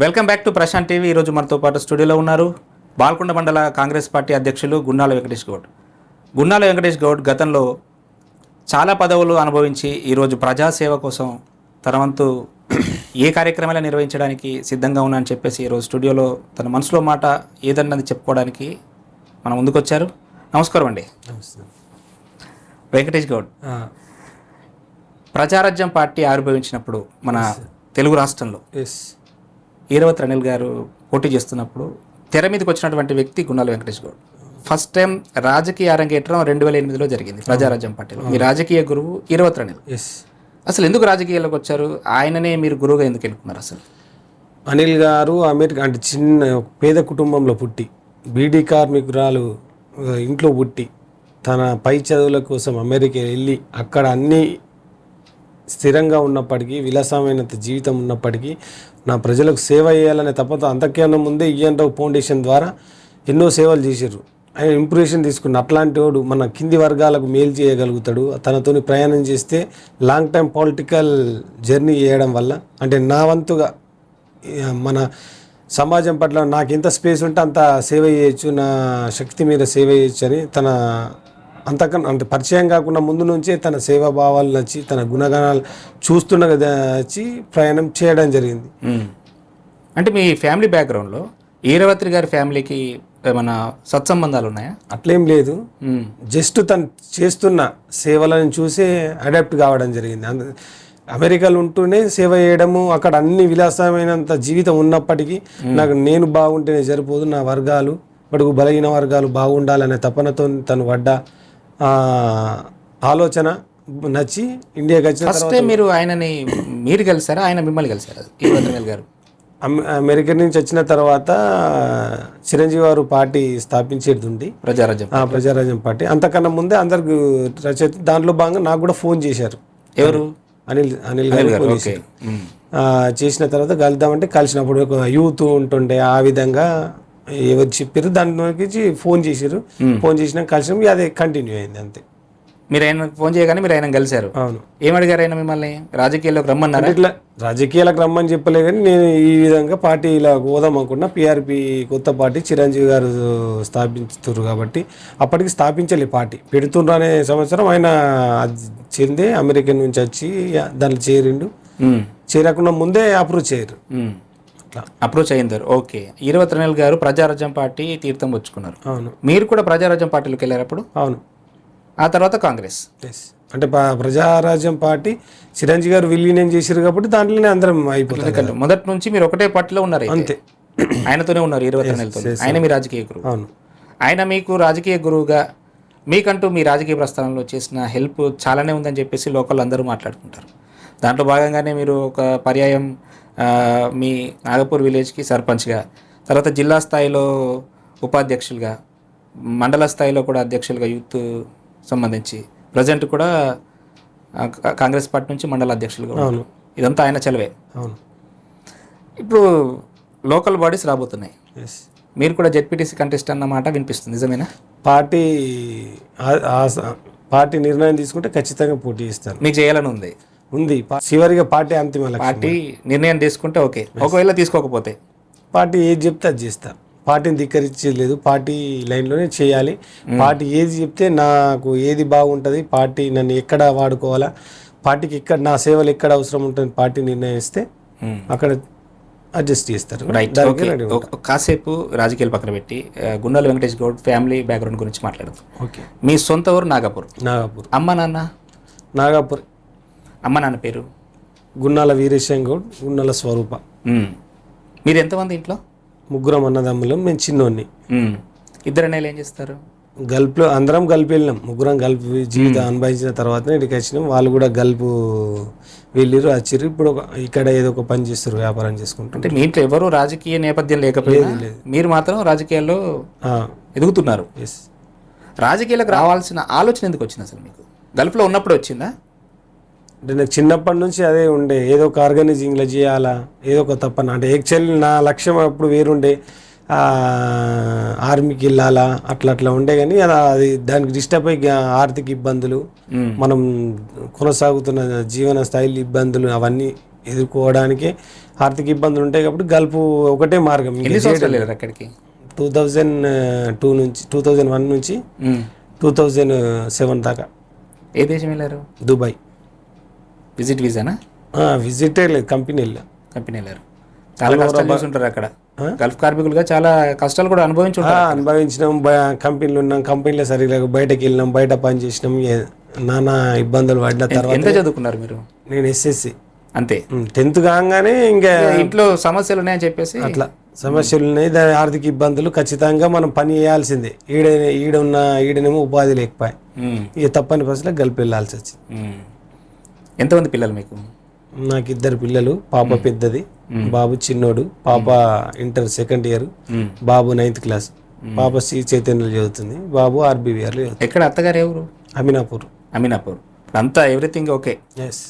Welcome back to Prashant TV. ఈరోజు మనతో పాటు స్టూడియోలో ఉన్నారు బాల్కొండ మండల కాంగ్రెస్ పార్టీ అధ్యక్షులు గున్నాల వెంకటేష్ గౌడ్. గున్నాల వెంకటేష్ గౌడ్ గతంలో చాలా పదవులు అనుభవించి ఈరోజు ప్రజాసేవ కోసం తన వంతు ఏ కార్యక్రమాలు నిర్వహించడానికి సిద్ధంగా ఉన్నా అని చెప్పేసి ఈరోజు స్టూడియోలో తన మనసులో మాట ఏదన్నది చెప్పుకోవడానికి మన ముందుకొచ్చారు. నమస్కారం అండి. వెంకటేష్ గౌడ్ ప్రజారాజ్యం పార్టీ ఆవిర్భవించినప్పుడు మన తెలుగు రాష్ట్రంలో ఎస్ ఈరవత్ అనిల్ గారు పోటీ చేస్తున్నప్పుడు తెర మీదకి వచ్చినటువంటి వ్యక్తి గున్నాల వెంకటేష్ గౌడ్. ఫస్ట్ టైం రాజకీయ అరంగేట్రం రెండు వేల ఎనిమిదిలో జరిగింది ప్రజారాజ్యం పార్టీలో. మీ రాజకీయ గురువు ఈరవత్ అనిల్ ఎస్ అసలు ఎందుకు రాజకీయాల్లోకి వచ్చారు? ఆయననే మీరు గురువుగా ఎందుకు ఎన్నుకున్నారు అసలు? అనిల్ గారు అమెరికా అంటే చిన్న పేద కుటుంబంలో పుట్టి బీడీ కార్మికురాలు ఇంట్లో పుట్టి తన పై చదువుల కోసం అమెరికా వెళ్ళి అక్కడ అన్ని స్థిరంగా ఉన్నప్పటికీ విలాసమైనంత జీవితం ఉన్నప్పటికీ నా ప్రజలకు సేవ చేయాలనే తప్పతో అంతకన్నా ముందే ఈఎన్రావు ఫౌండేషన్ ద్వారా ఎన్నో సేవలు చేశారు ఆయన ఇంప్రెషన్ తీసుకున్న అట్లాంటి వాడు మన కింది వర్గాలకు మేలు చేయగలుగుతాడు. తనతోని ప్రయాణం చేస్తే లాంగ్ టైం పొలిటికల్ జర్నీ చేయడం వల్ల అంటే నా వంతుగా మన సమాజం పట్ల నాకు ఎంత స్పేస్ ఉంటే అంత సేవ చేయొచ్చు నా శక్తి మీద సేవ చేయొచ్చు అని తన అంతకన్నా అంటే పరిచయం కాకుండా ముందు నుంచే తన సేవా భావాలు నచ్చి తన గుణగణాలు చూస్తుండగా వచ్చి ప్రయాణం చేయడం జరిగింది. అంటే మీ ఫ్యామిలీ బ్యాక్గ్రౌండ్లో ఈరవత్రి గారి ఫ్యామిలీకి ఏమైనా సత్సంబంధాలు ఉన్నాయా? అట్లేం లేదు. జస్ట్ తను చేస్తున్న సేవలను చూసే అడాప్ట్ కావడం జరిగింది. అంద- అమెరికాలో ఉంటూనే సేవ చేయడము అక్కడ అన్ని విలాసమైనంత జీవితం ఉన్నప్పటికీ నాకు నేను బాగుంటేనే సరిపోదు నా వర్గాలు బడుగు బలహీన వర్గాలు బాగుండాలనే తపనతో తను పడ్డ. ఆలోచన నచ్చి ఇండియాకి వచ్చిన ఫస్ట్ మీరు ఆయనని మీరు కలిసారా ఆయన మిమ్మల్ని కలిసారా అనిల్ గారు అమె- అమెరికా నుంచి వచ్చిన తర్వాత చిరంజీవి గారు పార్టీ స్థాపించేది ఉంది ప్రజారాజ్యం ఆ ప్రజారాజ్యం పార్టీ. అంతకన్నా ముందే అందరికి రచయిత దాంట్లో భాగంగా నాకు కూడా ఫోన్ చేశారు. ఎవరు? అనిల్ అనిల్ గారు చేసిన తర్వాత కలుద్దామంటే కలిసినప్పుడు ఒక యూత్ ఉంటుండే ఆ విధంగా ఎవరు చెప్పారు? దాంట్లోకి ఫోన్ చేశారు. ఫోన్ చేసినాక కలిసినాం ఇక అదే కంటిన్యూ అయింది అంతే. మీరు ఆయన ఫోన్ చేయగానే మీరు ఆయన కలిశారు? అవును. ఏమడిగారు ఆయన మిమ్మల్ని? రాజకీయాల్లోకి రమ్మన్నారా? ఇట్లా రాజకీయాలకు రమ్మని చెప్పలే కానీ నేను ఈ విధంగా పార్టీ ఇలా పోదాం అనుకున్నా. పిఆర్పి కొత్త పార్టీ చిరంజీవి గారు స్థాపించుతారు కాబట్టి అప్పటికి స్థాపించలే పార్టీ. పెడుతుండ్రు అనే సంవత్సరం ఆయన చెందే అమెరికా నుంచి వచ్చి దాంట్లో చేరిండు. చేరకుండా ముందే అప్రూవ్ చేయరు. అట్లా. అప్రోచ్ అయ్యిందారు ఓకే. ఇరవై నెలలు గారు ప్రజారాజ్యం పార్టీ తీర్థం పుచ్చుకున్నారు. అవును. మీరు కూడా ప్రజారాజ్యం పార్టీలోకి వెళ్ళారు అప్పుడు? అవును. ఆ తర్వాత కాంగ్రెస్. ఎస్ అంటే ప్రజారాజ్యం పార్టీ చిరంజీవి గారు విలీనం చేశారు కాబట్టి దాంట్లోనే అందరం అయిపోతుంది మొదటి నుంచి మీరు ఒకటే పార్టీలో ఉన్నారు. అంతే. ఆయనతోనే ఉన్నారు ఇరవై నెలలతో ఆయన మీ రాజకీయ గురువు. అవును. ఆయన మీకు రాజకీయ గురువుగా మీకంటూ మీ రాజకీయ ప్రస్థానంలో చేసిన హెల్ప్ చాలానే ఉందని చెప్పేసి లోకల్ అందరూ మాట్లాడుకుంటారు. దాంట్లో భాగంగానే మీరు ఒక పర్యాయం మీ నాగపూర్ విలేజ్కి సర్పంచ్గా తర్వాత జిల్లా స్థాయిలో ఉపాధ్యక్షులుగా మండల స్థాయిలో కూడా అధ్యక్షులుగా యూత్ సంబంధించి ప్రజెంట్ కూడా కాంగ్రెస్ పార్టీ నుంచి మండల అధ్యక్షులుగా ఉన్నారు. ఇదంతా ఆయన చలవే. అవును. ఇప్పుడు లోకల్ బాడీస్ రాబోతున్నాయి. మీరు కూడా జెడ్పీటీసీ కంటెస్ట్ అన్నమాట వినిపిస్తుంది నిజమేనా? పార్టీ పార్టీ నిర్ణయం తీసుకుంటే ఖచ్చితంగా పోటీ ఇస్తారు మీకు చేయాలని ఉంది. ఉంది. చివరిగా పార్టీ అంతిమ పార్టీ నిర్ణయం తీసుకుంటే ఓకే. ఒకవేళ తీసుకోకపోతే. పార్టీ ఏది చెప్తే అది చేస్తా పార్టీని ధిక్కరించేది లేదు పార్టీ లైన్లోనే చేయాలి. పార్టీ ఏది చెప్తే నాకు ఏది బాగుంటుంది పార్టీ నన్ను ఎక్కడ వాడుకోవాలా పార్టీకి ఎక్కడ నా సేవలు ఎక్కడ అవసరం ఉంటుంది పార్టీ నిర్ణయిస్తే. అక్కడ అడ్జస్ట్ చేస్తారు. రైట్ కాసేపు రాజకీయాలు పక్కన పెట్టి గుండాల వెంకటేష్ గౌడ్ ఫ్యామిలీ బ్యాక్గ్రౌండ్ గురించి మాట్లాడదాం. ఓకే. మీ సొంత ఊరు నాగపూర్. నాగపూర్. అమ్మ నాన్న? నాగపూర్. అమ్మ నాన్న పేరు? గున్నాల వీరేశం గౌడ్ గున్నాల స్వరూప. మ్మ్. మీరు ఎంతమంది ఇంట్లో? ముగ్గురం అన్నదమ్ములం నేను చిన్నోడిని మ్మ్. ఇద్దరు అన్నయ్యలు ఏం చేస్తారు? గల్ఫ్లో అందరం గల్ఫ్ వెళ్ళినాం. ముగ్గురం గల్ఫ్ జీవితం అనుభవించిన తర్వాత ఇక్కడికి వచ్చినాం. వాళ్ళు కూడా గల్ఫ్ వెళ్ళిరు వచ్చిర్రు ఇప్పుడు ఒక- ఇక్కడ ఏదో ఒక పని చేస్తారు వ్యాపారం చేసుకుంటారు అంటే మీ ఇంట్లో ఎవరు రాజకీయ నేపథ్యం లేకపోయినా మీరు మాత్రం రాజకీయాల్లో ఎదుగుతున్నారు. ఎస్ రాజకీయాలకు రావాల్సిన ఆలోచన ఎందుకు వచ్చింది అసలు మీకు? గల్ఫ్లో ఉన్నప్పుడు వచ్చిందా? అంటే నాకు చిన్నప్పటి నుంచి అదే ఉండే. ఏదో ఒక ఆర్గనైజింగ్లో చేయాలా ఏదో ఒక తప్పన. అంటే యాక్చువల్లీ నా లక్ష్యం అప్పుడు వేరుండే. ఆర్మీకి వెళ్ళాలా అట్లా అట్లా ఉండే కానీ అది దానికి డిస్టర్బ్ అయ్యి ఆర్థిక ఇబ్బందులు. మనం కొనసాగుతున్న జీవన స్థాయిలు ఇబ్బందులు అవన్నీ ఎదుర్కోవడానికి ఆర్థిక ఇబ్బందులు ఉంటాయి కాబట్టి గల్ఫ్ ఒకటే మార్గం. అక్కడికి? టూ థౌజండ్ టూ నుంచి టూ థౌజండ్ వన్ నుంచి. టూ థౌజండ్ సెవెన్ దాకా. ఏ దేశం వెళ్ళారు? దుబాయ్. విజిట్ వీసానా? విజిటే లేదు కంపెనీ వెళ్ళా కంపెనీ వెళ్ళారు చాలా కష్టాలు చూసి ఉంటారు అక్కడ. గల్ఫ్ కార్మికులుగా చాలా కష్టాలు కూడా అనుభవించి అనుభవించినాం కంపెనీలు ఉన్నాం కంపెనీలో సరిగ్గా బయటకు వెళ్ళినాం బయట పని చేసినాం నానా ఇబ్బందులు పడిన తర్వాత ఎంత చదువుకున్నారు మీరు? నేను ఎస్ఎస్సి అంతే. టెన్త్ కాగానే ఇంకా ఇంట్లో సమస్యలు ఉన్నాయని చెప్పేసి అట్లా. సమస్యలు ఉన్నాయి దాని ఆర్థిక ఇబ్బందులు. ఖచ్చితంగా మనం పని చేయాల్సిందే. ఈడ ఈడ ఉన్న ఈడనేమో ఉపాధి లేకపోయి. ఇక తప్పని పరిస్థితిలో గల్పి వెళ్ళాల్సి వచ్చింది. ఎంతమంది పిల్లలు మీకు? నాకు ఇద్దరు పిల్లలు పాప పెద్దది బాబు చిన్నోడు పాప ఇంటర్ సెకండ్ ఇయర్. బాబు నైన్త్ క్లాస్ పాప శ్రీ చైతన్యలో చదువుతుంది బాబు ఆర్బీవీఆర్లో ఎక్కడ అత్తగారు ఎవరు? అమినాపూర్. అమీనాపూర్. అంతా ఎవ్రీథింగ్ ఓకే ఎస్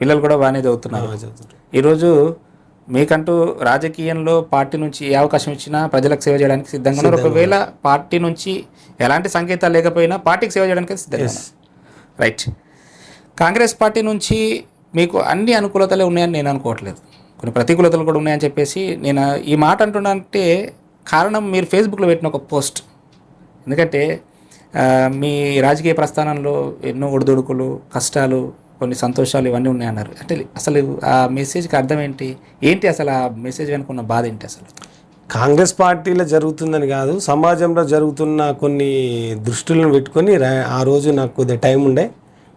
పిల్లలు కూడా బాగానే చదువుతున్నారు. ఈరోజు మీకంటూ రాజకీయంలో పార్టీ నుంచి ఏ అవకాశం ఇచ్చినా ప్రజలకు సేవ చేయడానికి సిద్ధంగా ఉన్నారు. ఒకవేళ పార్టీ నుంచి ఎలాంటి సంకేతాలు లేకపోయినా పార్టీకి సేవ చేయడానికి సిద్ధంగా రైట్ కాంగ్రెస్ పార్టీ నుంచి మీకు అన్ని అనుకూలతలే ఉన్నాయని నేను అనుకోవట్లేదు. కొన్ని ప్రతికూలతలు కూడా ఉన్నాయని చెప్పేసి నేను ఈ మాట అంటున్నానంటే కారణం మీరు ఫేస్బుక్లో పెట్టిన ఒక పోస్ట్. ఎందుకంటే మీ రాజకీయ ప్రస్థానంలో ఎన్నో ఒడిదుడుకులు కష్టాలు కొన్ని సంతోషాలు ఇవన్నీ ఉన్నాయన్నారు. అంటే అసలు ఆ మెసేజ్కి అర్థం ఏంటి? ఏంటి అసలు ఆ మెసేజ్ వెనుకున్న బాధ ఏంటి అసలు? కాంగ్రెస్ పార్టీలో జరుగుతుందని కాదు సమాజంలో జరుగుతున్న కొన్ని దృష్టిలను పెట్టుకొని ఆ రోజు నాకు కొద్దిగా టైం ఉండే.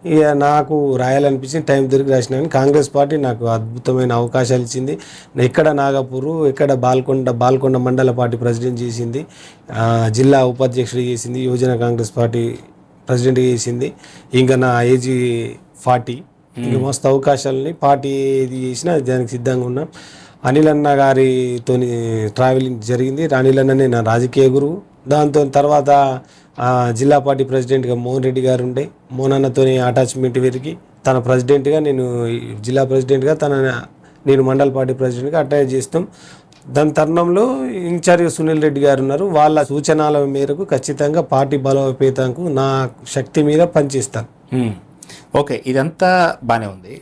ఇక నాకు రాయాలనిపించింది టైం దొరికి రాసినాను. కాంగ్రెస్ పార్టీ నాకు అద్భుతమైన అవకాశాలు ఇచ్చింది. ఎక్కడ నాగపూరు ఎక్కడ బాల్కొండ బాల్కొండ మండల పార్టీ ప్రెసిడెంట్ చేసింది. జిల్లా ఉపాధ్యక్షుడు చేసింది యువజన కాంగ్రెస్ పార్టీ ప్రెసిడెంట్ చేసింది. ఇంకా నా ఏజీ ఫార్టీ. ఇంకా మస్తు అవకాశాలని పార్టీ ఏది చేసినా దానికి సిద్ధంగా ఉన్నాం. అనిల్ అన్న గారితో ట్రావెలింగ్ జరిగింది. అనిల్ అన్ననే నా రాజకీయ గురువు. దాంతో తర్వాత జిల్లా పార్టీ ప్రెసిడెంట్గా మోహన్ రెడ్డి గారు ఉండే. మోనాన్నతోని అటాచ్మెంట్ పెరిగి తన ప్రెసిడెంట్గా నేను జిల్లా ప్రెసిడెంట్గా తన నేను మండల పార్టీ ప్రెసిడెంట్గా అటాచ్ చేస్తాం. దాని తరుణంలో ఇన్ఛార్జ్ సునీల్ రెడ్డి గారు ఉన్నారు. వాళ్ళ సూచనల మేరకు ఖచ్చితంగా పార్టీ బలోపేతంకు నా శక్తి మీద పనిచేస్తాను. ఓకే ఇదంతా బాగానే ఉంది.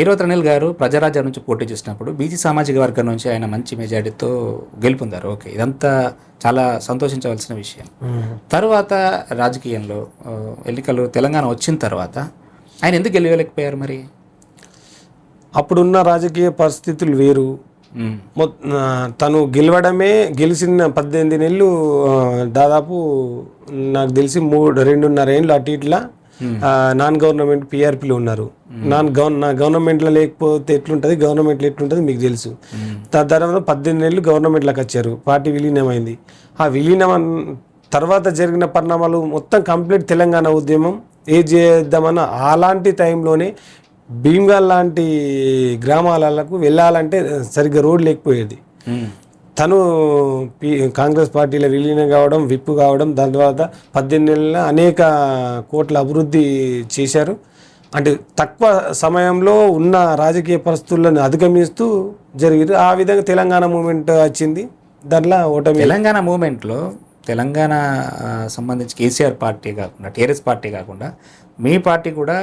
ఈరోజు అనిల్ గారు ప్రజారాజ్యం నుంచి పోటీ చేసినప్పుడు బీసీ సామాజిక వర్గం నుంచి ఆయన మంచి మెజారిటీతో గెలుపొందారు. ఓకే ఇదంతా చాలా సంతోషించవలసిన విషయం. తర్వాత రాజకీయంలో ఎన్నికలు తెలంగాణ వచ్చిన తర్వాత ఆయన ఎందుకు గెలవలేకపోయారు మరి? అప్పుడున్న రాజకీయ పరిస్థితులు వేరు. తను గెలవడమే గెలిచిన పద్దెనిమిది నెలలు దాదాపు నాకు తెలిసి మూడు రెండున్నర ఏళ్ళు అటు ఇట్లా నాన్ గవర్నమెంట్ పిఆర్పీలో ఉన్నారు. నాన్ గవర్న నా గవర్నమెంట్లో లేకపోతే ఎట్లుంటుంది? గవర్నమెంట్లో ఎట్లుంటుంది మీకు తెలుసు. తదనంతరం పద్దెనిమిది నెలలు గవర్నమెంట్లోకి వచ్చారు. పార్టీ విలీనమైంది. ఆ విలీనం తర్వాత జరిగిన పరిణామాలు మొత్తం కంప్లీట్ తెలంగాణ ఉద్యమం ఏ చేద్దామన్న అలాంటి టైంలోనే భీమ్గల్ లాంటి గ్రామాలకు వెళ్ళాలంటే సరిగ్గా రోడ్ లేకపోయేది. తను పి- కాంగ్రెస్ పార్టీలో విలీనం కావడం విప్పు కావడం దాని తర్వాత పద్దెనిమిది నెలల అనేక కోట్ల అభివృద్ధి చేశారు. అంటే తక్కువ సమయంలో ఉన్న రాజకీయ పరిస్థితులను అధిగమిస్తూ జరిగింది. ఆ విధంగా తెలంగాణ మూమెంట్ వచ్చింది. దాంట్లో ఓటమి తెలంగాణ మూమెంట్లో తెలంగాణ సంబంధించి కేసీఆర్ పార్టీ కాకుండా టీఆర్ఎస్ పార్టీ కాకుండా మీ పార్టీ కూడా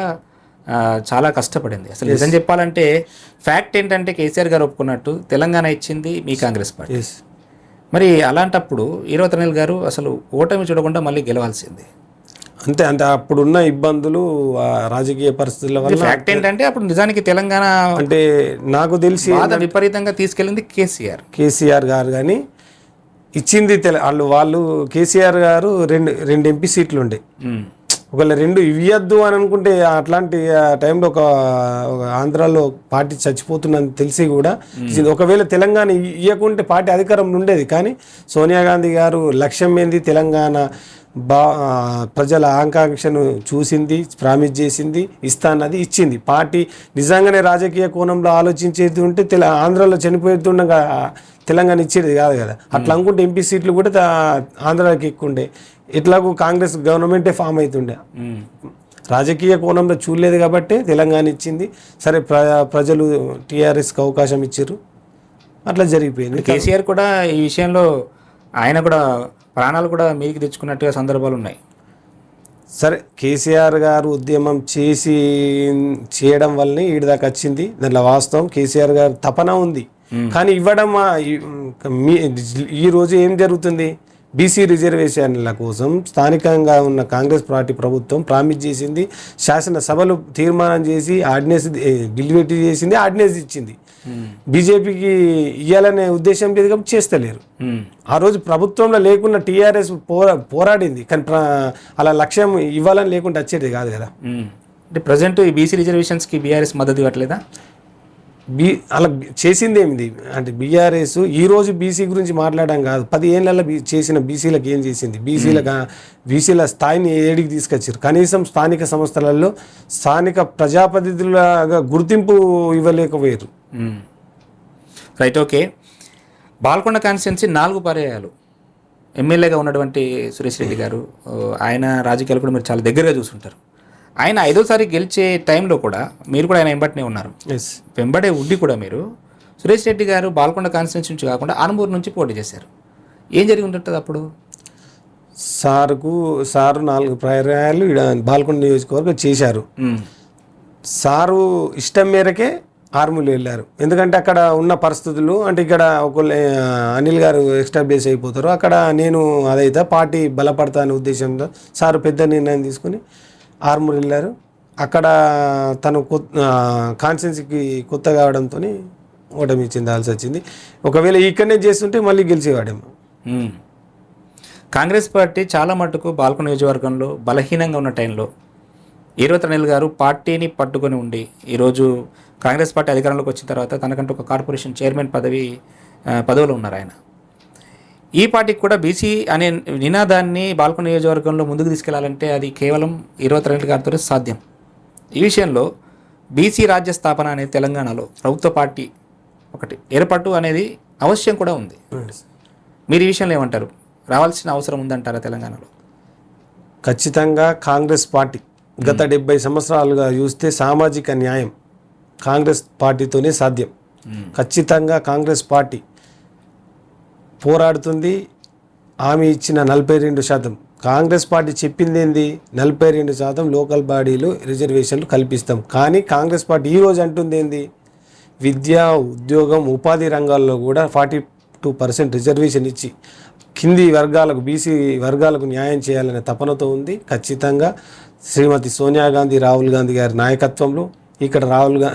చాలా కష్టపడింది. అసలు నిజం చెప్పాలంటే ఫ్యాక్ట్ ఏంటంటే కేసీఆర్ గారు ఒప్పుకున్నట్టు తెలంగాణ ఇచ్చింది మీ కాంగ్రెస్ పార్టీ. మరి అలాంటప్పుడు ఈరో తనిల్ గారు అసలు ఓటమి చూడకుండా మళ్ళీ గెలవాల్సింది. అంతే అంటే అప్పుడున్న ఇబ్బందులు ఆ రాజకీయ పరిస్థితుల వల్ల ఫ్యాక్ట్ ఏంటంటే అప్పుడు నిజానికి తెలంగాణ అంటే నాకు తెలిసి విపరీతంగా తీసుకెళ్ళింది కేసీఆర్. కేసీఆర్ గారు కానీ ఇచ్చింది తెల వాళ్ళు వాళ్ళు కేసీఆర్ గారు రెండు రెండు ఎంపీ సీట్లు ఉండే. ఒకవేళ రెండు ఇవ్వద్దు అని అనుకుంటే అట్లాంటి టైంలో ఒక ఆంధ్రాలో పార్టీ చచ్చిపోతుందని తెలిసి కూడా. ఒకవేళ తెలంగాణ ఇవ్వకుంటే పార్టీ అధికారంలో ఉండేది. కానీ సోనియా గాంధీ గారు లక్ష్యం ఏంది? తెలంగాణ బా ప్రజల ఆకాంక్షను చూసింది ప్రామిస్ చేసింది ఇస్తా అన్నది ఇచ్చింది. పార్టీ నిజంగానే రాజకీయ కోణంలో ఆలోచించేది ఉంటే తెల ఆంధ్రాలో చనిపోతుండగా తెలంగాణ ఇచ్చేది కాదు కదా. అట్లా అనుకుంటే ఎంపీ సీట్లు కూడా ఆంధ్రాకి ఎక్కుండే ఇట్లాగూ కాంగ్రెస్ గవర్నమెంటే ఫామ్ అవుతుండే. రాజకీయ కోణంలో చూడలేదు కాబట్టి తెలంగాణ ఇచ్చింది. సరే ప్ర ప్రజలు టీఆర్ఎస్కి అవకాశం ఇచ్చారు అట్లా జరిగిపోయింది. కేసీఆర్ కూడా ఈ విషయంలో ఆయన కూడా ప్రాణాలు కూడా మీదికి తెచ్చుకున్నట్టుగా సందర్భాలు ఉన్నాయి. సరే కేసీఆర్ గారు ఉద్యమం చేసి చేయడం వల్లనే ఈడి దాకా వచ్చింది. దాంట్లో వాస్తవం కేసీఆర్ గారు తపన ఉంది. కానీ ఇవ్వడం ఈ రోజు ఏం జరుగుతుంది? బీసీ రిజర్వేషన్ల కోసం స్థానికంగా ఉన్న కాంగ్రెస్ పార్టీ ప్రభుత్వం ప్రామిస్ చేసింది. శాసనసభలు తీర్మానం చేసి ఆర్డినెన్స్ బిల్ పెట్టి చేసింది ఆర్డినెన్స్ ఇచ్చింది. బీజేపీకి ఇవ్వాలనే ఉద్దేశం లేదు కాబట్టి చేస్తలేరు. మ్మ్. ఆ రోజు ప్రభుత్వంలో లేకున్న టీఆర్ఎస్ పోరా పోరాడింది. కానీ అలా లక్ష్యం ఇవ్వాలని లేకుండా వచ్చేది కాదు కదా. మ్మ్. అంటే ప్రజెంట్ ఈ బీసీ రిజర్వేషన్స్కి బీఆర్ఎస్ మద్దతు ఇవ్వట్లేదా? బీ అలా చేసింది ఏమిది అంటే బీఆర్ఎస్ ఈ రోజు బీసీ గురించి మాట్లాడడం కాదు. పది ఏళ్ళలో బీ చేసిన బీసీలకు ఏం చేసింది? బీసీల బీసీల స్థాయిని ఏడికి తీసుకొచ్చారు కనీసం స్థానిక సంస్థలలో స్థానిక ప్రజాప్రతినిధులుగా గుర్తింపు ఇవ్వలేకపోయారు. Right okay. బాల్కొండ కాన్స్టిట్యున్సీ నాలుగు పర్యాయాలు. ఎమ్మెల్యేగా ఉన్నటువంటి సురేష్ రెడ్డి గారు ఆయన రాజకీయాలు కూడా మీరు చాలా దగ్గరగా చూసుంటారు. ఆయన ఐదోసారి గెలిచే టైంలో కూడా మీరు కూడా ఆయన వెంబటనే ఉన్నారు. ఎస్ వెంబడే ఉండి కూడా మీరు సురేష్ రెడ్డి గారు బాల్కొండ కాన్స్టిట్యున్సీ నుంచి కాకుండా ఆనమూరు నుంచి పోటీ చేశారు. ఏం జరిగి ఉంటుంది అప్పుడు? సార్కు సారు నాలుగు పర్యాయాలు ఈడ బాల్కొండ నియోజకవర్గం చేశారు. సారు ఇష్టం మేరకే ఆర్మూలు వెళ్ళారు. ఎందుకంటే అక్కడ ఉన్న పరిస్థితులు అంటే ఇక్కడ ఒకళ్ళు అనిల్ గారు ఎస్టాబ్లిష్ అయిపోతారు. అక్కడ నేను అదైతే పార్టీ బలపడతా అనే ఉద్దేశంతో సారు పెద్ద నిర్ణయం తీసుకుని ఆర్మూర్ వెళ్ళారు. అక్కడ తను కాన్స్టెన్సీకి కొత్త కావడంతో ఓటమి చెందాల్సి వచ్చింది. ఒకవేళ ఇక్కడనే చేస్తుంటే మళ్ళీ గెలిచేవాడేమో. కాంగ్రెస్ పార్టీ చాలా మటుకు బాల్కొండ నియోజకవర్గంలో బలహీనంగా ఉన్న టైంలో ఈరోజు అనిల్ గారు పార్టీని పట్టుకొని ఉండి ఈరోజు కాంగ్రెస్ పార్టీ అధికారంలోకి వచ్చిన తర్వాత తనకంటూ ఒక కార్పొరేషన్ చైర్మన్ పదవి పదవిలో ఉన్నారు ఆయన. ఈ పార్టీకి కూడా బీసీ అనే నినాదాన్ని బాల్కొండ నియోజకవర్గంలో ముందుకు తీసుకెళ్ళాలంటే అది కేవలం ఇరవై రెండు గారితో సాధ్యం. ఈ విషయంలో బీసీ రాజ్య స్థాపన అనేది తెలంగాణలో ప్రభుత్వ పార్టీ ఒకటి ఏర్పాటు అనేది అవశ్యం కూడా ఉంది. మీరు ఈ విషయంలో ఏమంటారు? రావాల్సిన అవసరం ఉందంటారా తెలంగాణలో? ఖచ్చితంగా కాంగ్రెస్ పార్టీ గత డెబ్బై సంవత్సరాలుగా చూస్తే సామాజిక న్యాయం కాంగ్రెస్ పార్టీతోనే సాధ్యం. ఖచ్చితంగా కాంగ్రెస్ పార్టీ పోరాడుతుంది. ఆమె ఇచ్చిన నలభై రెండు శాతం. కాంగ్రెస్ పార్టీ చెప్పింది ఏంది నలభై రెండు శాతం లోకల్ బాడీలు రిజర్వేషన్లు కల్పిస్తాం. కానీ కాంగ్రెస్ పార్టీ ఈరోజు అంటుంది ఏంది విద్య ఉద్యోగం ఉపాధి రంగాల్లో కూడా ఫార్టీ టూ పర్సెంట్ రిజర్వేషన్ ఇచ్చి కింది వర్గాలకు బీసీ వర్గాలకు న్యాయం చేయాలనే తపనతో ఉంది. ఖచ్చితంగా శ్రీమతి సోనియా గాంధీ రాహుల్ గాంధీ గారి నాయకత్వంలో ఇక్కడ రాహుల్గా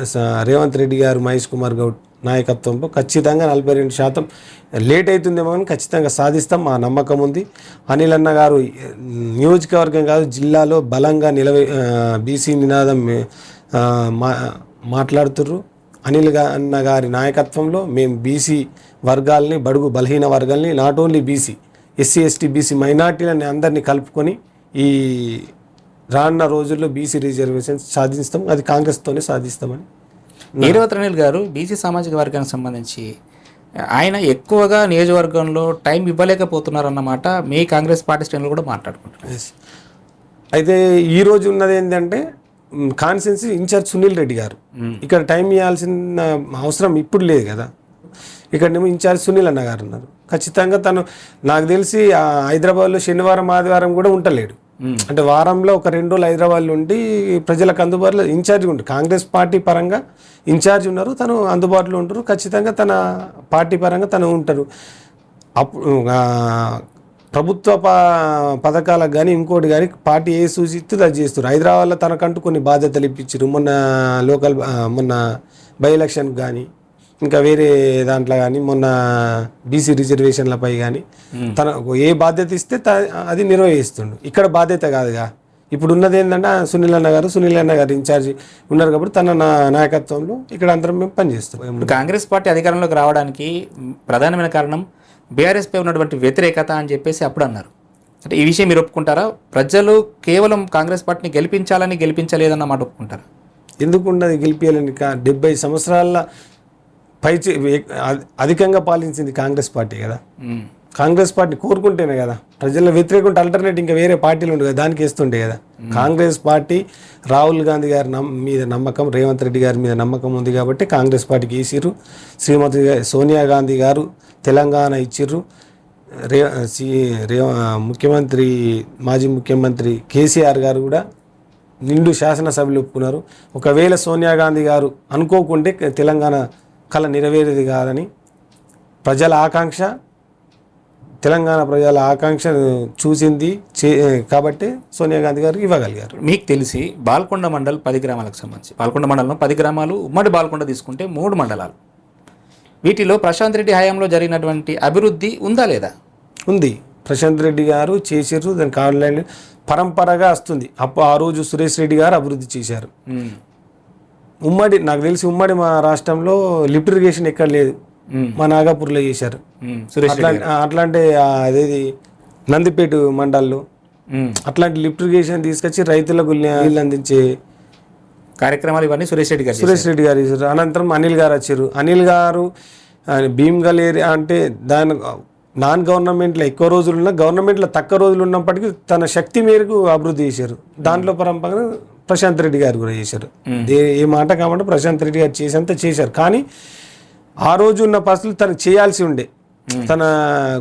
రేవంత్ రెడ్డి గారు మహేష్ కుమార్ గౌడ్ నాయకత్వంలో ఖచ్చితంగా నలభై రెండు శాతం లేట్ అవుతుందేమో కానీ ఖచ్చితంగా సాధిస్తాం మా నమ్మకం ఉంది. అనిల్ అన్న గారు నియోజకవర్గం కాదు జిల్లాలో బలంగా నిలవ బీసీ నినాదం మా మాట్లాడుతుర్రు. అనిల్ అన్న గారి నాయకత్వంలో మేము బీసీ వర్గాల్ని బడుగు బలహీన వర్గాల్ని not only BC SC ST BC మైనార్టీలని అందరినీ కలుపుకొని ఈ రానున్న రోజుల్లో బీసీ రిజర్వేషన్ సాధిస్తాం అది కాంగ్రెస్తోనే సాధిస్తామని నీరవత్ అనిల్ గారు బీసీ సామాజిక వర్గానికి సంబంధించి ఆయన ఎక్కువగా నియోజకవర్గంలో టైం ఇవ్వలేకపోతున్నారన్నమాట. మీ కాంగ్రెస్ పార్టీ శ్రేణులు కూడా మాట్లాడుకుంటారు Yes. అయితే ఈ రోజు ఉన్నది ఏంటంటే కాన్సెన్సీ ఇన్ఛార్జ్ సునీల్ రెడ్డి గారు. ఇక్కడ టైం ఇవ్వాల్సిన అవసరం ఇప్పుడు లేదు కదా. ఇక్కడనేమో ఇన్ఛార్జ్ సునీల్ అన్న గారు ఉన్నారు. ఖచ్చితంగా తను నాకు తెలిసి హైదరాబాద్లో శనివారం ఆదివారం కూడా ఉంటలేడు. అంటే వారంలో ఒక రెండు రోజులు హైదరాబాద్లో ఉండి ప్రజలకు అందుబాటులో ఇన్ఛార్జ్ ఉంటారు కాంగ్రెస్ పార్టీ పరంగా ఇన్ఛార్జ్ ఉన్నారు తను అందుబాటులో ఉంటారు ఖచ్చితంగా తన పార్టీ పరంగా తను ఉంటారు. అప్పుడు ప్రభుత్వ ప- పథకాలకు కానీ ఇంకోటి కానీ పార్టీ ఏ సూచిస్తుంది అది చేస్తారు. హైదరాబాద్లో తనకంటూ కొన్ని బాధ్యతలు ఇప్పించారు మొన్న లోకల్ మొన్న బై ఎలక్షన్కి కానీ ఇంకా వేరే దాంట్లో కానీ మొన్న బీసీ రిజర్వేషన్లపై కానీ తన ఏ బాధ్యత ఇస్తే అది నిర్వహిస్తుండు. ఇక్కడ బాధ్యత కాదుగా. ఇప్పుడు ఉన్నది ఏంటంటే సునీల్ అన్న గారు సునీల్ అన్న గారు ఇన్ఛార్జ్ ఉన్నారు కాబట్టి తన నా నాయకత్వంలో ఇక్కడ అందరం మేము పనిచేస్తాం ఇప్పుడు కాంగ్రెస్ పార్టీ అధికారంలోకి రావడానికి ప్రధానమైన కారణం బీఆర్ఎస్ పై ఉన్నటువంటి వ్యతిరేకత అని చెప్పేసి అప్పుడు అన్నారు. అంటే ఈ విషయం మీరు ఒప్పుకుంటారా? ప్రజలు కేవలం కాంగ్రెస్ పార్టీని గెలిపించాలని గెలిపించలేదన్న మాట ఒప్పుకుంటారా? ఎందుకు ఉన్నది గెలిపించాలని డెబ్బై సంవత్సరాల పై అధికంగా పాలించింది కాంగ్రెస్ పార్టీ కదా. కాంగ్రెస్ పార్టీ కోరుకుంటేనే కదా. ప్రజల వ్యతిరేకుంటే ఆల్టర్నేట్ ఇంకా వేరే పార్టీలు ఉండదు కదా దానికి వేస్తుండే కదా. కాంగ్రెస్ పార్టీ రాహుల్ గాంధీ గారి మీద నమ్మకం రేవంత్ రెడ్డి గారి మీద నమ్మకం ఉంది కాబట్టి కాంగ్రెస్ పార్టీకి వేసిర్రు. శ్రీమతి సోనియా గాంధీ గారు తెలంగాణ ఇచ్చిర్రు. రే రే ముఖ్యమంత్రి మాజీ ముఖ్యమంత్రి కేసీఆర్ గారు కూడా నిండు శాసనసభ్యులు ఒప్పుకున్నారు. ఒకవేళ సోనియా గాంధీ గారు అనుకోకుంటే తెలంగాణ కళ నెరవేరేది కాదని ప్రజల ఆకాంక్ష తెలంగాణ ప్రజల ఆకాంక్ష చూసింది చే కాబట్టి సోనియా గాంధీ గారు ఇవ్వగలిగారు. మీకు తెలిసి బాల్కొండ మండల్ పది గ్రామాలకు సంబంధించి బాల్కొండ మండలంలో పది గ్రామాలు ఉమ్మడి బాల్కొండ తీసుకుంటే మూడు మండలాలు. వీటిలో ప్రశాంత్ రెడ్డి హయాంలో జరిగినటువంటి అభివృద్ధి ఉందా లేదా? ఉంది. ప్రశాంత్ రెడ్డి గారు చేసారు దానికి ఆన్లైన్ పరంపరగా వస్తుంది. అప్పుడు ఆ రోజు సురేష్ రెడ్డి గారు అభివృద్ధి చేశారు. ఉమ్మడి నాకు తెలిసి ఉమ్మడి మా రాష్ట్రంలో లిఫ్ట్ ఇరిగేషన్ ఎక్కడ లేదు. మా నాగపూర్లో చేశారు. అట్లాంటి అదేది నందిపేట మండల్లో. అట్లాంటి లిఫ్ట్ ఇరిగేషన్ తీసుకొచ్చి రైతులకు నీళ్ళు అందించే కార్యక్రమాలు ఇవన్నీ సురేష్ రెడ్డి గారు సురేష్ రెడ్డి గారు చేశారు. అనంతరం అనిల్ గారు వచ్చారు. అనిల్ గారు భీమ్గల్ ఏరియా అంటే దాని నాన్ గవర్నమెంట్లో ఎక్కువ రోజులు ఉన్నా గవర్నమెంట్లో తక్కువ రోజులు ఉన్నప్పటికీ తన శక్తి మేరకు అభివృద్ధి చేశారు. దాంట్లో పరంపరగా ప్రశాంత్ రెడ్డి గారు కూడా చేశారు. ఏ మాట కాబట్టి ప్రశాంత్ రెడ్డి గారు చేసేంత చేశారు. కానీ ఆ రోజు ఉన్న పరిస్థితులు తనకు చేయాల్సి ఉండే. తన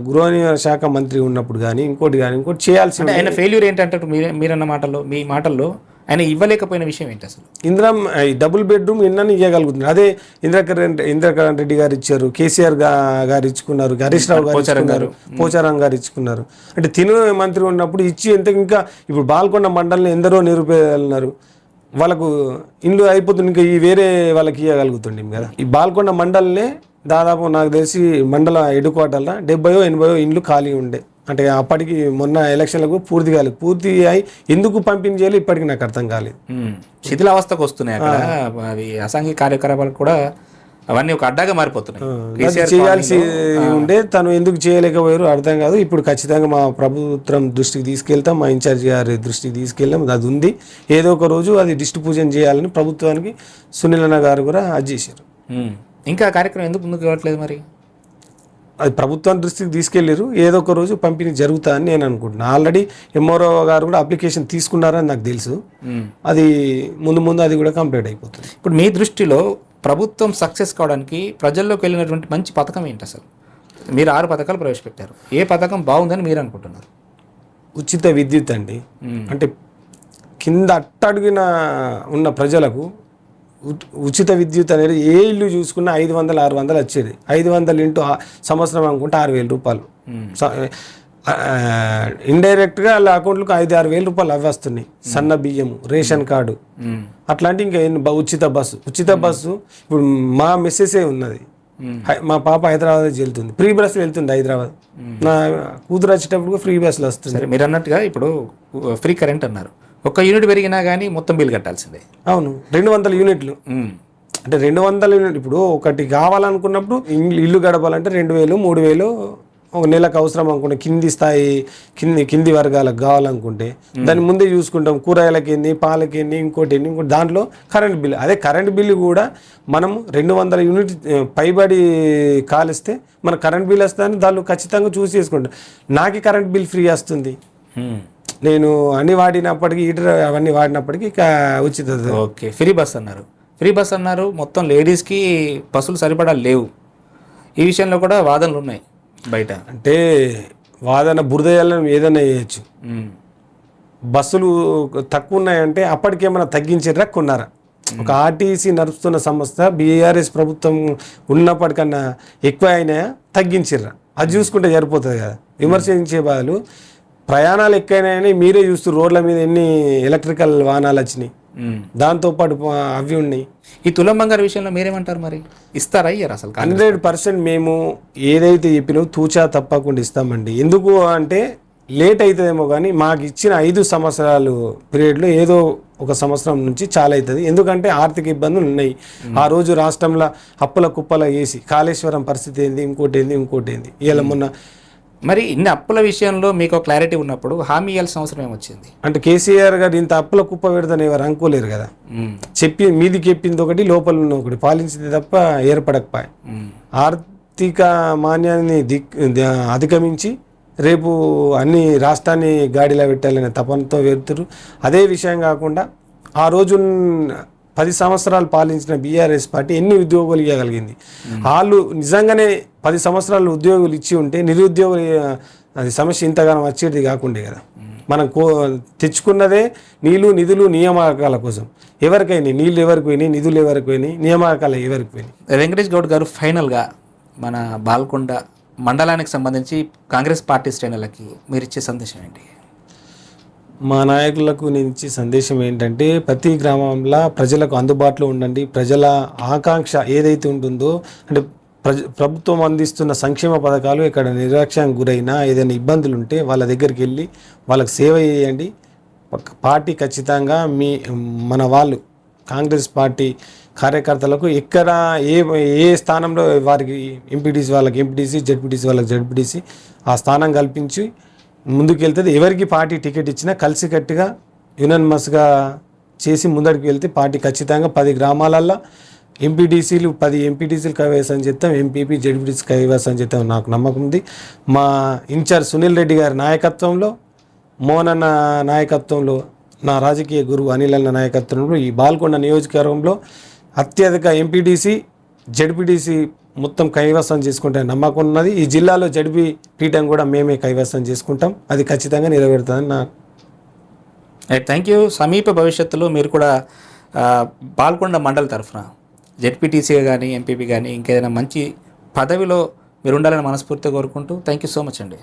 గృహ శాఖ మంత్రి ఉన్నప్పుడు కానీ ఇంకోటి కానీ ఇంకోటి చేయాల్సి ఉండే ఆయన ఫెయిల్యూర్ ఏంటంటే మీరే మీరన్న మాటల్లో మీ మాటల్లో ఆయన ఇవ్వలేకపోయిన విషయం ఏంటి అసలు? ఇందిరా ఈ డబుల్ బెడ్రూమ్ ఎన్నని ఇవ్వగలుగుతున్నారు అదే ఇంద్రకరణ్ ఇంద్రకరణ్ రెడ్డి గారు ఇచ్చారు కేసీఆర్ గారు ఇచ్చుకున్నారు హరీష్ రావు గారు ఇచ్చుకున్నారు పోచారం గారు ఇచ్చుకున్నారు. అంటే తిను మంత్రి ఉన్నప్పుడు ఇచ్చి ఎంత ఇంకా ఇప్పుడు బాల్కొండ మండలిని ఎందరో నిరుపేదలున్నారు. వాళ్ళకు ఇండ్లు అయిపోతుంది ఇంకా ఈ వేరే వాళ్ళకి ఇవ్వగలుగుతుండే కదా. ఈ బాల్కొండ మండలనే దాదాపు నాకు తెలిసి మండల హెడ్ క్వార్టర్లో డెబ్బయో ఎనభయో ఇండ్లు ఖాళీ ఉండే. అంటే అప్పటికి మొన్న ఎలక్షన్లకు పూర్తి కాలేదు. పూర్తి అయి ఎందుకు పంపిణీ చేయాలి ఇప్పటికి నాకు అర్థం కాలేదు. శిథిలావస్థకు వస్తున్నాయి అక్కడ. అవి అసాంఘిక కార్యకలాపాలు కూడా అవన్నీ ఒక అడ్డాగా మారిపోతున్నాయి. చేయాల్సి ఉండే తను ఎందుకు చేయలేకపోయారు అర్థం కాదు. ఇప్పుడు ఖచ్చితంగా మా ప్రభుత్వం దృష్టికి తీసుకెళ్తాం మా ఇన్ఛార్జ్ గారి దృష్టికి తీసుకెళ్ళాం అది ఉంది. ఏదో ఒక రోజు అది డిస్ట్రిబ్యూషన్ చేయాలని ప్రభుత్వానికి సునీలన్న గారు కూడా అది చేశారు. ఇంకా కార్యక్రమం ఎందుకు ముందుకు రావట్లేదు మరి? అది ప్రభుత్వం దృష్టికి తీసుకెళ్ళారు. ఏదో ఒక రోజు పంపిణీ జరుగుతా అని నేను అనుకుంటున్నాను ఆల్రెడీ ఎంఆర్ఓ గారు కూడా అప్లికేషన్ తీసుకున్నారని నాకు తెలుసు. అది ముందు ముందు అది కూడా కంప్లీట్ అయిపోతుంది. ఇప్పుడు మీ దృష్టిలో ప్రభుత్వం సక్సెస్ కావడానికి ప్రజల్లోకి వెళ్ళినటువంటి మంచి పథకం ఏంటి అసలు? మీరు ఆరు పథకాలు ప్రవేశపెట్టారు. ఏ పథకం బాగుందని మీరు అనుకుంటున్నారు? ఉచిత విద్యుత్ అండి. అంటే కింద అట్టడుగిన ఉన్న ప్రజలకు ఉచిత విద్యుత్ అనేది ఏ ఇల్లు చూసుకున్నా ఐదు వందలు ఆరు వందలు వచ్చేది. ఐదు వందలు ఇంటూ సంవత్సరం అనుకుంటే ఆరు వేల రూపాయలు. ఇండైరెక్ట్గా వాళ్ళ అకౌంట్లకు ఐదు ఆరు వేల రూపాయలు అవి వస్తున్నాయి. సన్న బియ్యము రేషన్ కార్డు. అట్లాంటి ఇంకా ఉచిత బస్సు. ఉచిత బస్సు ఇప్పుడు మా మెస్సెసే ఉన్నది. మా పాప హైదరాబాద్ వెళ్తుంది. ఫ్రీ బస్సులు వెళ్తుంది హైదరాబాద్. నా కూతురు వచ్చేటప్పుడు ఫ్రీ బస్సులు వస్తుంది సరే మీరు అన్నట్టుగా ఇప్పుడు ఫ్రీ కరెంట్ అన్నారు. ఒక్క యూనిట్ పెరిగినా కానీ మొత్తం బిల్ కట్టాల్సిందే. అవును. రెండు వందల యూనిట్లు. అంటే రెండు వందల యూనిట్ ఇప్పుడు ఒకటి కావాలనుకున్నప్పుడు ఇల్లు ఇల్లు గడపాలంటే రెండు వేలు మూడు వేలు ఒక నెలకు అవసరం అనుకుంటే కింది స్థాయి కింది కింది వర్గాలకు కావాలనుకుంటే దాన్ని ముందే చూసుకుంటాం. కూరగాయలకి ఏంది పాలకి ఏంది ఇంకోటి ఏంది ఇంకోటి దాంట్లో కరెంట్ బిల్. అదే కరెంట్ బిల్లు కూడా మనం రెండు వందల యూనిట్ పైబడి కాలిస్తే మన కరెంట్ బిల్ వస్తుందని దాన్ని ఖచ్చితంగా చూసి చేసుకుంటాం నాకే కరెంట్ బిల్ ఫ్రీ వస్తుంది. నేను అన్ని వాడినప్పటికీ హీటర్ అవన్నీ వాడినప్పటికీ ఇక ఉచిత ఓకే ఫ్రీ బస్ అన్నారు. ఫ్రీ బస్ అన్నారు మొత్తం లేడీస్కి బస్సులు సరిపడా లేవు. ఈ విషయంలో కూడా వాదనలు ఉన్నాయి బయట. అంటే వాదన బురదయాలను ఏదైనా చేయొచ్చు. ఉమ్. బస్సులు తక్కువ ఉన్నాయంటే అప్పటికేమైనా తగ్గించారా కొన్నారా? ఒక ఆర్టీసీ నడుపుతున్న సంస్థ బీఆర్ఎస్ ప్రభుత్వం ఉన్నప్పటికన్నా ఎక్కువ అయినాయా తగ్గించిర్రా. అది చూసుకుంటే సరిపోతుంది కదా. విమర్శించే బదులు ప్రయాణాలు ఎక్కువైనాయని మీరే చూస్తూ రోడ్ల మీద ఎన్ని ఎలక్ట్రికల్ వాహనాలు వచ్చినాయి. దాంతోపాటు అవి ఉన్నాయి. ఈ తులం బంగారు విషయంలో మీరేమంటారు మరి? ఇస్తారా అయ్యారు అసలు హండ్రెడ్ పర్సెంట్ మేము ఏదైతే చెప్పినో తూచా తప్పకుండా ఇస్తామండి. ఎందుకు అంటే లేట్ అవుతుందేమో కానీ మాకు ఇచ్చిన ఐదు సంవత్సరాలు పీరియడ్లో ఏదో ఒక సంవత్సరం నుంచి చాలా అవుతుంది ఎందుకంటే ఆర్థిక ఇబ్బందులు ఉన్నాయి. ఆ రోజు రాష్ట్రంలో అప్పుల కుప్పల వేసి కాళేశ్వరం పరిస్థితి ఏంది ఇంకోటి ఏంది ఇంకోటి ఏంది. ఇలా మొన్న మరి ఇన్ని అప్పుల విషయంలో మీకు క్లారిటీ ఉన్నప్పుడు హామీ ఇవ్వాల్సిన అవసరం ఏమొచ్చింది? అంటే కేసీఆర్ గారు ఇంత అప్పుల కుప్ప పెడతాను ఎవరు అనుకోలేరు కదా. చెప్పి మీదికి చెప్పింది ఒకటి లోపల ఉన్న ఒకటి. పాలించింది తప్ప ఏర్పడకపోయి. ఆర్థిక మాన్యాన్ని దిక్ అధిగమించి రేపు అన్ని రాష్ట్రాన్ని గాడిలో పెట్టాలనే తపనతో వెళ్తురు అదే విషయం కాకుండా ఆ రోజు పది సంవత్సరాలు పాలించిన బీఆర్ఎస్ పార్టీ ఎన్ని ఉద్యోగాలు ఇవ్వగలిగింది వాళ్ళు నిజంగానే పది సంవత్సరాలు ఉద్యోగులు ఇచ్చి ఉంటే నిరుద్యోగులు అది సమస్య ఇంతగానం వచ్చేది కాకుండే కదా. మనం కో తెచ్చుకున్నదే నీళ్ళు నిధులు నియామకాల కోసం. ఎవరికైనా నీళ్ళు ఎవరికి పోయినాయి? నిధులు ఎవరికి పోయినాయి? నియామకాలు ఎవరికి పోయినాయి? వెంకటేష్ గౌడ్ గారు ఫైనల్గా మన బాల్కొండ మండలానికి సంబంధించి కాంగ్రెస్ పార్టీ శ్రేణులకి మీరు ఇచ్చే సందేశం ఏంటి? మా నాయకులకు నేను ఇచ్చే సందేశం ఏంటంటే ప్రతి గ్రామంలో ప్రజలకు అందుబాటులో ఉండండి. ప్రజల ఆకాంక్ష ఏదైతే ఉంటుందో అంటే ప్రజ ప్రభుత్వం అందిస్తున్న సంక్షేమ పథకాలు ఇక్కడ నిర్లక్ష్యానికి గురైనా ఏదైనా ఇబ్బందులు ఉంటే వాళ్ళ దగ్గరికి వెళ్ళి వాళ్ళకి సేవ చేయండి. పార్టీ ఖచ్చితంగా మీ మన వాళ్ళు కాంగ్రెస్ పార్టీ కార్యకర్తలకు ఎక్కడ ఏ ఏ స్థానంలో వారికి ఎంపీటీసీ వాళ్ళకి ఎంపీటీసీ జడ్పీటీసీ వాళ్ళకి జడ్పీటీసీ ఆ స్థానం కల్పించి ముందుకెళ్తుంది. ఎవరికి పార్టీ టికెట్ ఇచ్చినా కలిసికట్టుగా యునన్మస్గా చేసి ముందడికి వెళ్తే పార్టీ ఖచ్చితంగా పది గ్రామాలల్లో ఎంపీటీసీలు పది ఎంపీటీసీలు కైవసం చేస్తాం. ఎంపీపీ జడ్పీటీసీ కైవసం చేస్తాం నాకు నమ్మకం ఉంది. మా ఇన్ఛార్జ్ సునీల్ రెడ్డి గారి నాయకత్వంలో మోహనన్న నాయకత్వంలో నా రాజకీయ గురువు అనిల్ అన్న నాయకత్వంలో ఈ బాల్కొండ నియోజకవర్గంలో అత్యధిక ఎంపీటీసీ జడ్పీటీసీ మొత్తం కైవసం చేసుకుంటే నమ్మకం ఉన్నది ఈ జిల్లాలో జడ్పీ పీఠం కూడా మేమే కైవసం చేసుకుంటాం. అది ఖచ్చితంగా నెరవేరుతుందని నా థ్యాంక్ యూ సమీప భవిష్యత్తులో మీరు కూడా పాల్గొండ మండలి తరఫున జెడ్పీటీసీగా కానీ ఎంపీపీ కానీ ఇంకేదైనా మంచి పదవిలో మీరు ఉండాలని మనస్ఫూర్తిగా కోరుకుంటూ థ్యాంక్ యూ సో మచ్ అండి.